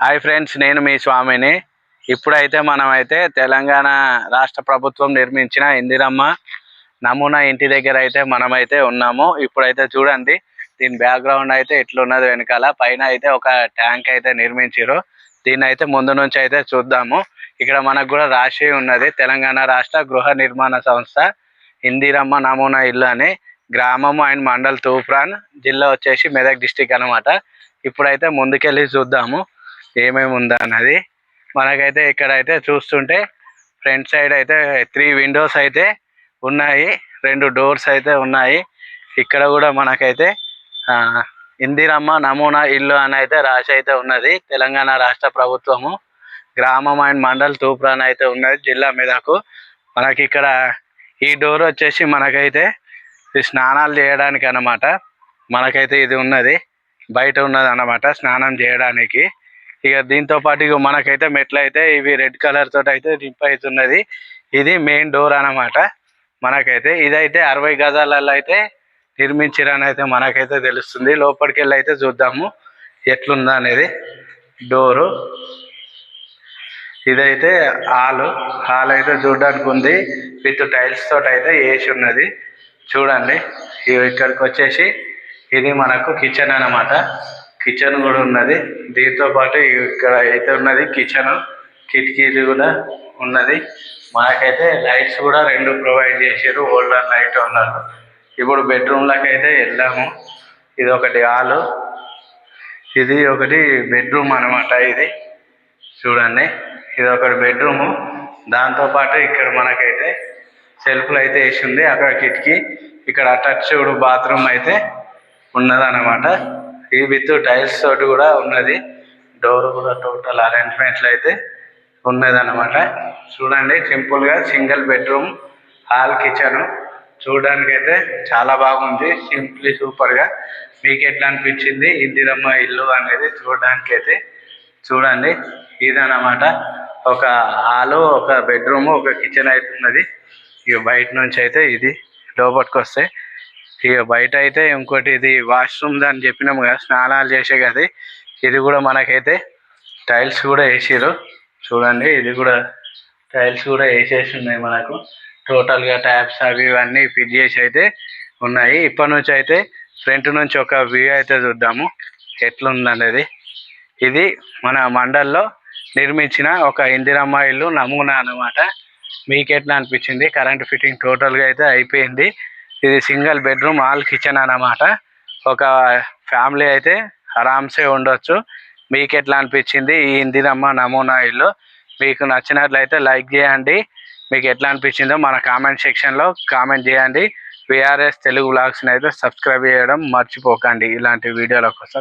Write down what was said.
Hi friends నేను మీ స్వామిని. ఇప్పుడైతే మనమైతే తెలంగాణ రాష్ట్ర ప్రభుత్వం నిర్మించిన ఇందిరమ్మ నమూనా ఇంటి దగ్గర అయితే మనమైతే ఉన్నాము. ఇప్పుడైతే చూడండి దీని బ్యాక్గ్రౌండ్ అయితే ఎట్లున్నది వెనకాల. పైన అయితే ఒక ట్యాంక్ అయితే నిర్మించారు దీన్ని అయితే ముందు నుంచి అయితే చూద్దాము. ఇక్కడ మనకు కూడా రాసి ఉన్నది తెలంగాణ రాష్ట్ర గృహ నిర్మాణ సంస్థ ఇందిరమ్మ నమూనా ఇల్లు అని. గ్రామము అండ్ మండల్ తూప్రాన్ జిల్లా వచ్చేసి మెదక్ డిస్టిక్ అనమాట ఇప్పుడైతే ముందుకెళ్ళి చూద్దాము. ఏమేమి ఉందా అన్నది మనకైతే ఇక్కడైతే చూస్తుంటే ఫ్రంట్ సైడ్ అయితే త్రీ విండోస్ అయితే ఉన్నాయి. రెండు డోర్స్ అయితే ఉన్నాయి. ఇక్కడ కూడా మనకైతే ఆ, ఇందిరమ్మ నమూనా ఇల్లు అని అయితే రాసి అయితే ఉన్నది. తెలంగాణ రాష్ట్ర ప్రభుత్వము. గ్రామం అండ్ మండల్ తూప్రాన్ అయితే ఉన్నది జిల్లా మీదకు. మనకి ఇక్కడ ఈ డోర్ వచ్చేసి మనకైతే స్నానాలు చేయడానికి అన్నమాట మనకైతే ఇది ఉన్నది. బయట ఉన్నది అన్నమాట స్నానం చేయడానికి. ఇక దీంతో పాటు ఇక మనకైతే మెట్లు అయితే ఇవి రెడ్ కలర్ తోటి అయితే రింప్ అవుతున్నది ఇది మెయిన్ డోర్ అన్నమాట. మనకైతే ఇదైతే అరవై గజాలలో అయితే నిర్మించారని అయితే మనకైతే తెలుస్తుంది. లోపలికి వెళ్ళి అయితే చూద్దాము ఎట్లుందా అనేది డోరు. ఇదైతే హాల్. హాల్ అయితే చూడడానికి ఉంది విత్ టైల్స్ తోటి అయితే వేసి ఉన్నది చూడండి. ఇక్కడికి వచ్చేసి ఇది మనకు కిచెన్ అన్నమాట. కిచెన్ కూడా ఉన్నది. దీంతో పాటు ఇక్కడ అయితే ఉన్నది కిచెన్. కిటికీలు కూడా ఉన్నది. మనకైతే లైట్స్ కూడా రెండు ప్రొవైడ్ చేశారు ఓల్డర్ లైట్ ఉన్నారు ఇప్పుడు బెడ్రూమ్లకు అయితే వెళ్ళాము ఇది ఒకటి హాలు. ఇది ఒకటి బెడ్రూమ్ అన్నమాట ఇది. చూడండి. ఇది ఒకటి బెడ్రూము దాంతోపాటు ఇక్కడ మనకైతే సెల్ఫ్లు అయితే వేసి ఉంది అక్కడ కిటికీ. ఇక్కడ అటాచ్డ్ బాత్రూమ్ అయితే ఉన్నదన్నమాట. ఈ విత్ టైల్స్ తోటి కూడా ఉన్నది. డోర్ కూడా టోటల్ అరేంజ్మెంట్లు అయితే ఉన్నదన్నమాట. చూడండి సింపుల్గా సింగిల్ బెడ్రూమ్ హాల్ కిచెన్ చూడడానికి అయితే చాలా బాగుంది. సింప్లీ సూపర్గా మీకు ఎట్లా అనిపించింది? ఇందిరమ్మ ఇల్లు అనేది చూడడానికి అయితే చూడండి. ఇదన్నమాట. ఒక హాలు ఒక బెడ్రూమ్ ఒక కిచెన్ అయితే ఉన్నది. ఇక బయట నుంచి అయితే ఇది లోపలికి వస్తే ఇక బయట అయితే ఇంకోటి ఇది వాష్రూమ్ దాన్ని చెప్పినాము కదా స్నానాలు చేసే కదా ఇది కూడా మనకైతే టైల్స్ కూడా వేసారు చూడండి ఇది కూడా టైల్స్ కూడా వేసేసి ఉన్నాయి మనకు. టోటల్గా ట్యాప్స్ అవి ఇవన్నీ ఫిట్ చేసి అయితే ఉన్నాయి. ఇప్పటి నుంచి అయితే ఫ్రంట్ నుంచి ఒక వ్యూ అయితే చూద్దాము. ఎట్లుందనేది. ఇది మన మండల్లో నిర్మించిన ఒక ఇందిరమ్మ ఇల్లు నమూనా అనమాట మీకు ఎట్లా అనిపించింది కరెంట్ ఫిట్టింగ్ టోటల్గా అయితే అయిపోయింది. ఇది సింగిల్ బెడ్రూమ్ హాల్ కిచెన్ అన్నమాట. ఒక ఫ్యామిలీ అయితే ఆరామ్సే ఉండొచ్చు. మీకు ఎట్లా అనిపించింది ఈ ఇందిరమ్మ నమూనా ఇల్లు? మీకు నచ్చినట్లయితే లైక్ చేయండి. మీకు ఎట్లా అనిపించిందో మన కామెంట్ సెక్షన్లో కామెంట్ చేయండి. విఆర్ఎస్ తెలుగు బ్లాగ్స్ని అయితే సబ్స్క్రైబ్ చేయడం మర్చిపోకండి ఇలాంటి వీడియోల కోసం.